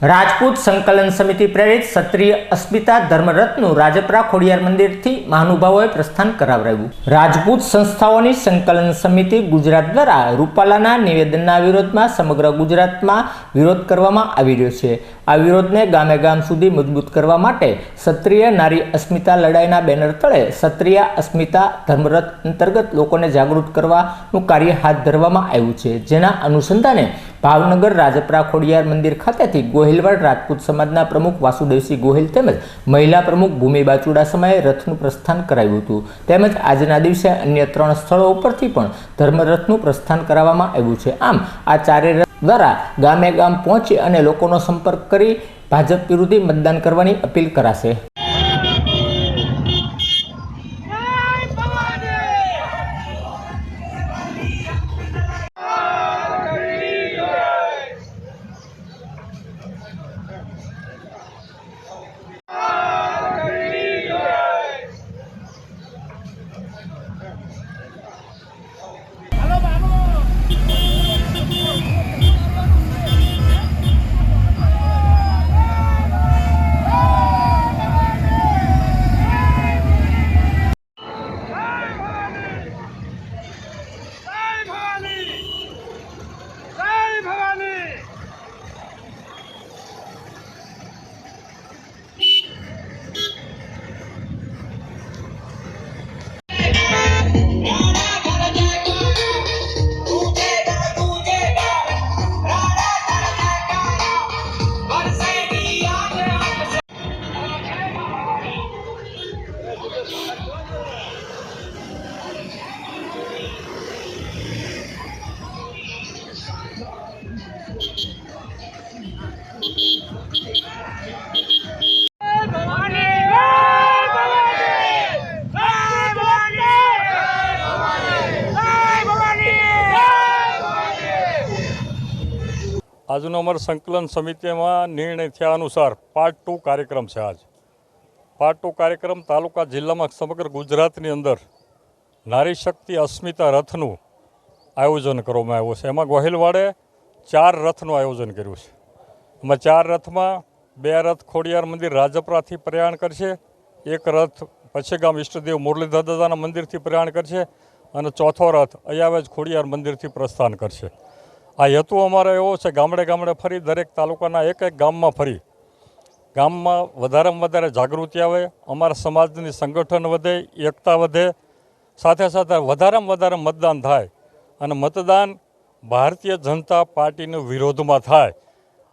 રાજપૂત સંકલન સમિતિ પ્રેરિત ક્ષત્રિય અસ્મિતા ધર્મરથનું રાજપરા ખોડિયાર મંદિરથી મહાનુભાવોએ પ્રસ્થાન કરાવડાવ્યું રાજપૂત સંસ્થાઓની સંકલન સમિતિ ગુજરાત દ્વારા રૂપાલાના નિવેદનના વિરોધમાં સમગ્ર ગુજરાતમાં વિરોધ કરવામાં આવી રહ્યો છે. આ વિરોધને ગામે ગામ સુધી મજબૂત કરવા માટે ક્ષત્રિય નારી અસ્મિતા લડાઈના બેનર તળે ક્ષત્રિય અસ્મિતા ધર્મરથ અંતર્ગત લોકોને જાગૃત કરવાનું કાર્ય હાથ ધરવામાં આવ્યું છે. જેના અનુસંધાને ભાવનગર રાજપરા ખોડિયાર મંદિર ખાતેથી ગોહિલવાડ રાજપૂત સમાજના પ્રમુખ વાસુદેવસિંહ ગોહિલ તેમજ મહિલા પ્રમુખ ભૂમિબા ચુડાસમાએ રથનું પ્રસ્થાન કરાવ્યું હતું. તેમજ આજના દિવસે અન્ય ત્રણ સ્થળો ઉપરથી પણ ધર્મરથનું પ્રસ્થાન કરાવવામાં આવ્યું છે. આમ, આ ચારે રથ દ્વારા ગામે ગામ પહોંચી અને લોકોનો સંપર્ક કરી ભાજપ વિરોધી મતદાન કરવાની અપીલ કરાશે. આજનો અમારા સંકલન સમિતિમાં નિર્ણય થયા અનુસાર પાર્ટ ટુ કાર્યક્રમ છે આજ. પાર્ટ ટુ કાર્યક્રમ તાલુકા જિલ્લામાં સમગ્ર ગુજરાતની અંદર નારી શક્તિ અસ્મિતા રથનું આયોજન કરવામાં આવ્યું છે. એમાં ગોહિલવાડે ચાર રથનું આયોજન કર્યું છે. એમાં ચાર રથમાં બે રથ ખોડિયાર મંદિર રાજપરાથી પ્રયાણ કરશે, એક રથ પછેગામ ઈષ્ટદેવ મુરલીધર દાદાના મંદિરથી પ્રયાણ કરશે અને ચોથો રથ અયાવેજ ખોડિયાર મંદિરથી પ્રસ્થાન કરશે. આ હેતુ અમારો એવો છે, ગામડે ગામડે ફરી દરેક તાલુકાના એક એક ગામમાં ફરી. ગામમાં વધારેમાં વધારે જાગૃતિ આવે, અમારા સમાજની સંગઠન વધે, એકતા વધે, સાથે સાથે વધારેમાં વધારે મતદાન થાય અને મતદાન ભારતીય જનતા પાર્ટીના વિરોધમાં થાય.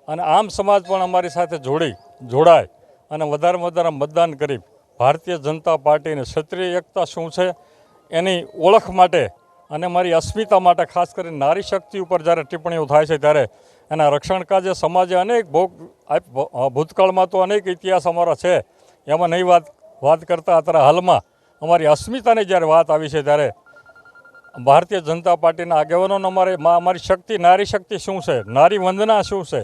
અને આમ સમાજ પણ અમારી સાથે જોડી, જોડાય અને વધારેમાં વધારે મતદાન કરી. ભારતીય જનતા પાર્ટીની ક્ષત્રિય એકતા શું છે, એની ઓળખ માટે અને મારી અસ્મિતા માટે ખાસ કરીને નારી શક્તિ ઉપર જ્યારે ટિપ્પણીઓ થાય છે ત્યારે એના રક્ષણ જે સમાજે અનેક ભોગ ભૂતકાળમાં તો અનેક ઇતિહાસ અમારા છે. એમાં નહીં વાત વાત કરતાં અત્યારે હાલમાં અમારી અસ્મિતાની જ્યારે વાત આવી છે ત્યારે ભારતીય જનતા પાર્ટીના આગેવાનોને અમારે અમારી શક્તિ, નારી શક્તિ શું છે? નારી વંદના શું છે?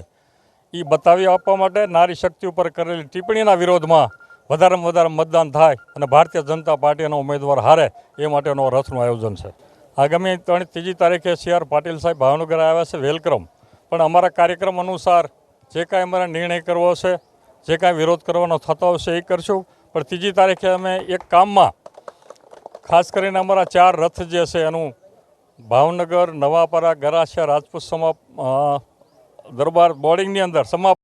એ બતાવી આપવા માટે નારી શક્તિ ઉપર કરેલી ટિપ્પણીના વિરોધમાં વધારેમાં વધારે મતદાન થાય અને ભારતીય જનતા પાર્ટીનો ઉમેદવાર હારે એ માટેનો રથનું આયોજન છે. આગામી ત્રણ ત્રીજી તારીખે સી પાટીલ સાહેબ ભાવનગર આવ્યા છે વેલકમ પણ અમારા કાર્યક્રમ અનુસાર જે કાંઈ અમારે નિર્ણય કરવો હશે જે કાંઈ વિરોધ કરવાનો થતો હશે એ કરશું. પણ ત્રીજી તારીખે અમે એક કામમાં, ખાસ કરીને અમારા ચાર રથ જે છે એનું, ભાવનગર, નવાપરા, ગરાસિયા, રાજપૂત સમા દરબાર બોર્ડિંગની અંદર સમાપ